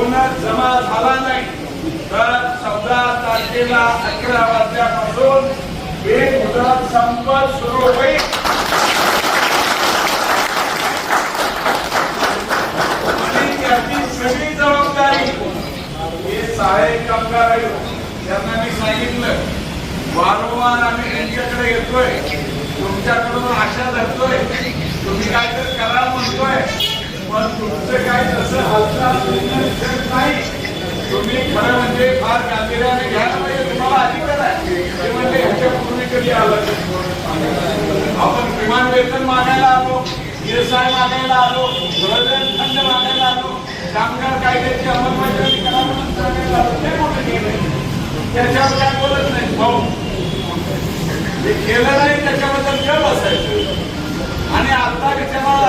जर जमा झाला नाही तर चौदा तारखेला अकरा वाजल्यापासून एक मुदत संप सुरू होईल. आणि त्याची सगळी जबाबदारी हे सहाय्यक कामगार त्यांना मी सांगितलं वारंवार आम्ही त्यांच्याकडे येतोय तुमच्याकडून आशा धरतोय तुम्ही काय तर करा म्हणतोय पण तुमचं काय तसं हालचाल होणं नाही तुम्ही खरं म्हणजे फार गांभीर्याने घ्यायला पाहिजे तुम्हाला अधिकार आहे ते म्हणजे ह्याच्या पूर्वी कधी आलं आपण किमान वेतन मागायला आलो व्यवसाय मागायला आलो प्रयोजन खंड मागायला आलो कामगार कायद्याची अंमलबजावणी करा आलो ते मोठं केलं त्याच्यावर काय बोलत नाही भाऊ जे केलं नाही त्याच्याबद्दल काय असायचं आणि आता विचारावर